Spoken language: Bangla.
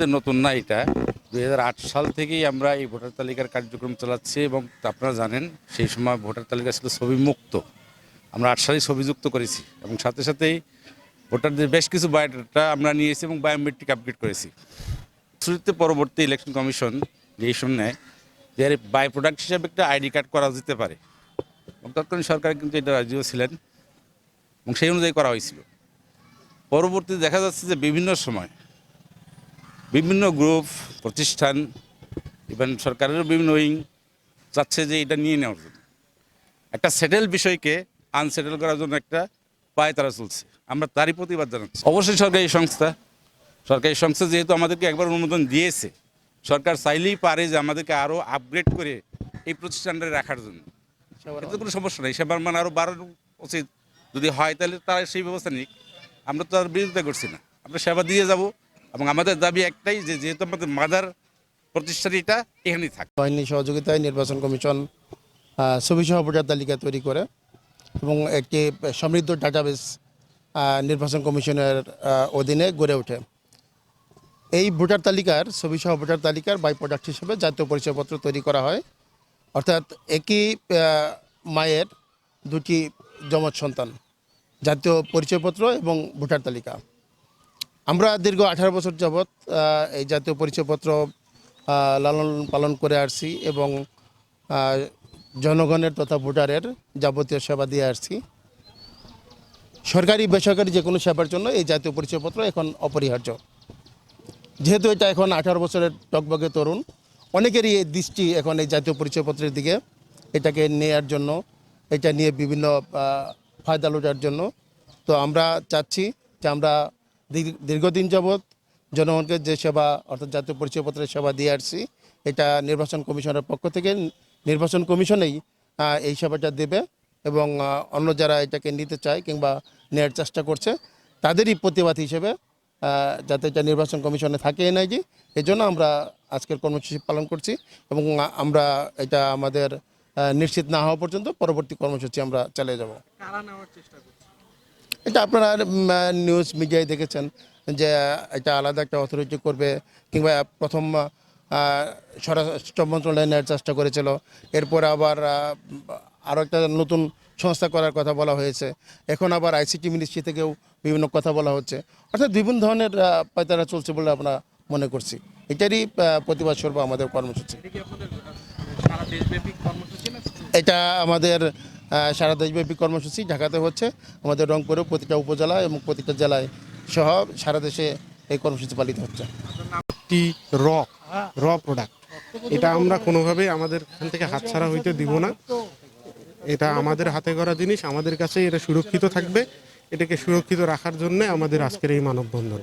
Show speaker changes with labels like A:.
A: নতুন না এটা। দুই হাজার আট সাল থেকেই আমরা এই ভোটার তালিকার কার্যক্রম চালাচ্ছি এবং আপনারা জানেন, সেই সময় ভোটার তালিকা ছিল ছবি মুক্ত আমরা আট সালেই ছবি যুক্ত করেছি এবং সাথে সাথেই ভোটারদের বেশ কিছু বায়োডাটা আমরা নিয়েছি এবং বায়োমেট্রিক আপডেট করেছি। শুরুতে পরবর্তী ইলেকশন কমিশন ইস্যু নেয় যে বাই প্রোডাক্ট হিসাবে একটা আইডি কার্ড করা যেতে পারে। এবং তৎকালীন সরকার কিন্তু এটা রাজিও ছিলেন এবং সেই অনুযায়ী করা হয়েছিল। পরবর্তীতে দেখা যাচ্ছে যে বিভিন্ন সময় বিভিন্ন গ্রুপ, প্রতিষ্ঠান ইভেন সরকারেরও বিভিন্ন উইং চাচ্ছে যে এটা নিয়ে নেওয়ার জন্য। একটা সেটেল বিষয়কে আনসেটেল করার জন্য একটা পায় তারা চলছে। আমরা তারই প্রতিবাদ জানাচ্ছি। অবশ্যই সরকারি সংস্থা সরকারি সংস্থা যেহেতু আমাদেরকে একবার অনুমোদন দিয়েছে, সরকার চাইলেই পারে যে আমাদেরকে আরও আপগ্রেড করে এই প্রতিষ্ঠানটা রাখার জন্য। এতে কোনো সমস্যা নেই। সেবার মান আরও বাড়ানো উচিত। যদি হয় তাহলে তারা সেই ব্যবস্থা নিক। আমরা তো তার বিরোধিতা করছি না। আমরা সেবা দিয়ে যাব। এবং আমাদের দাবি একটাই যে যেহেতু আমাদের মাদার প্রতিষ্ঠান এটা এখানেই থাক।
B: বাহিনী সহযোগিতায় নির্বাচন কমিশন আহ, ছবিসহ ভোটার তালিকা তৈরি করে এবং একটি সমৃদ্ধ ডাটাবেস নির্বাচন কমিশনের অধীনে গড়ে ওঠে। এই ভোটার তালিকার ছবিসহ ভোটার তালিকার বাই প্রোডাক্ট হিসেবে জাতীয় পরিচয়পত্র তৈরি করা হয়। অর্থাৎ একই মায়ের দুটি যমজ সন্তান জাতীয় পরিচয়পত্র এবং ভোটার তালিকা। আমরা দীর্ঘ আঠারো বছর যাবৎ এই জাতীয় পরিচয়পত্র লালন পালন করে আসছি এবং জনগণের তথা ভোটারের যাবতীয় সেবা দিয়ে আসছি। সরকারি, বেসরকারি যে কোনো সেবার জন্য এই জাতীয় পরিচয়পত্র এখন অপরিহার্য। যেহেতু এটা এখন আঠারো বছরের টকবগে তরুণ, অনেকেরই এই দৃষ্টি এখন এই জাতীয় পরিচয়পত্রের দিকে, এটাকে নেয়ার জন্য, এটা নিয়ে বিভিন্ন ফায়দা লোটার জন্য। তো আমরা চাচ্ছি যে আমরা দীর্ঘদিন যাবৎ জনগণকে যে সেবা, অর্থাৎ জাতীয় পরিচয়পত্রের সেবা দিয়ে আসছি, এটা নির্বাচন কমিশনের পক্ষ থেকে নির্বাচন কমিশনেই এই সেবাটা দেবে এবং অন্য যারা এটাকে নিতে চায় কিংবা নেওয়ার চেষ্টা করছে, তাদেরই প্রতিবাদ হিসেবে যাতে এটা নির্বাচন কমিশনে থাকে এনআইজি এই জন্য আমরা আজকের কর্মসূচি পালন করছি এবং আমরা এটা আমাদের নিশ্চিত না হওয়া পর্যন্ত পরবর্তী কর্মসূচি আমরা চালিয়ে যাব। এটা আপনারা নিউজ মিডিয়ায় দেখেছেন যে এটা আলাদা একটা অথরিটি করবে কিংবা প্রথম স্বরাষ্ট্র মন্ত্রণালয় নেওয়ার চেষ্টা করেছিল। এরপর আবার আরও একটা নতুন সংস্থা করার কথা বলা হয়েছে। এখন আবার আইসিটি মিনিস্ট্রি থেকেও বিভিন্ন কথা বলা হচ্ছে। অর্থাৎ বিভিন্ন ধরনের পায়তারা চলছে বলে আমরা মনে করছি। এটারই প্রতিবাদ স্বরূপ আমাদের কর্মসূচি। এটা আমাদের সারা দেশব্যাপী কর্মসূচি ঢাকাতে হচ্ছে। আমাদের রংপুরেও প্রতিটা উপজেলা এবং প্রতিটা জেলায় সহ সারা দেশে এই কর্মসূচি পালিত হচ্ছে।
C: একটি র র প্রোডাক্ট এটা আমরা কোনোভাবেই আমাদের এখান থেকে হাতছাড়া হইতে দিব না। এটা আমাদের হাতে করা জিনিস, আমাদের কাছে এটা সুরক্ষিত থাকবে। এটাকে সুরক্ষিত রাখার জন্য আমাদের আজকের এই মানববন্ধন।